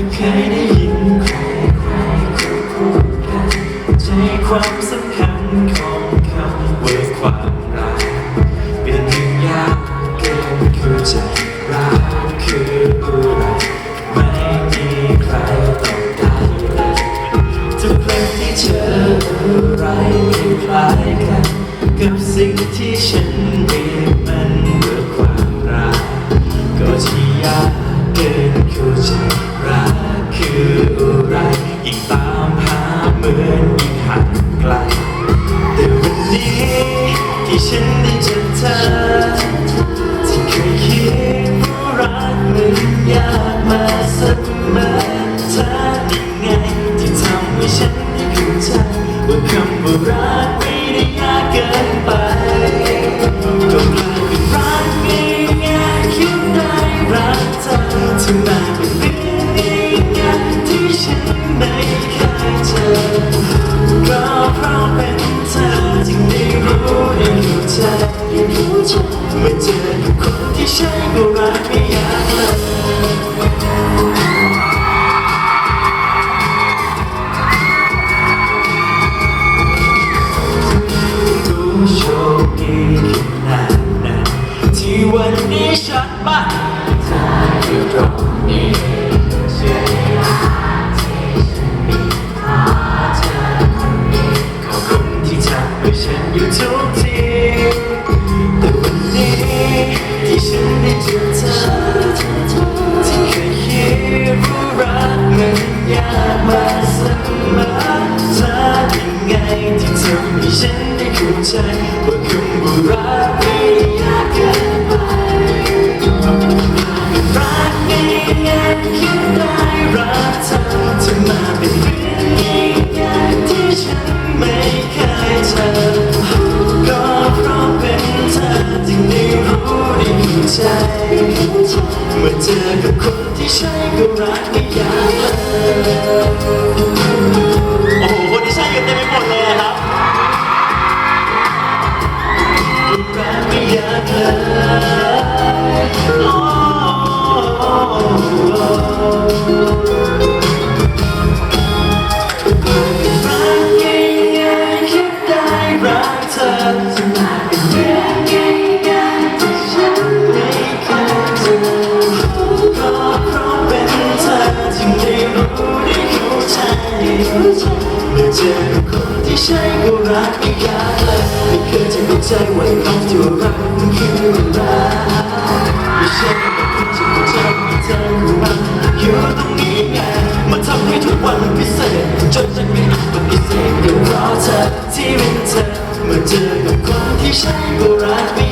ก็เคยได้ยินใครใครเขาพูดกันใจความสำคัญของคำว่าความรักเป็นเรื่องยากเกินเข้าใจรักคืออะไรไม่มีใครตอบได้เลยทุกครั้งที่เจออะไรไม่คล้ายกันกับสิ่งที่ฉันเรียกมันว่าความรักก็ที่ยาก ฉันได้เข้าใจว่าคำว่ารักไม่ได้ยากเกินไปก็กลายเป็นรักง่ายๆคิดได้รักเธอที่มาเป็นเรื่องง่ายๆที่ฉันไม่เคยเจอก็เพราะเป็นเธอจึงได้รู้ได้เข้ใจเมื่อเจอกับคน ฉันมาเธออยู่ตรงนี้เชื่อที่ฉันมีเพราะเธอคนนี้ขอบคุณที่ทำให้ฉันอยู่ทุกทีแต่วันนี้ที่ฉันได้เจอเธอที่เคยคิดว่ารักมันยากมาเสมอเธอยังไงที่ทำให้ฉันได้เข้าใจว่าคำว่ารัก เมื่อเจอกับคนที่ใช่ก็รักไม่ยาก ใช่ก็รักไม่กเลยไม่เคยจะเข้าใจว่าคำที่ว่ารักมันคืออะไรไม่ใช่ว่าคุณจะเข้าใจว่าเธอรู้ว่าอยู่ตรงนี้ไงมันทำให้ทุกวันมันพิเศษจนฉันไม่อาจปฏิเสธก็เพราะเธอที่เป็นเธอเมื่อเจอกับคนที่ใช่ก็รักไม่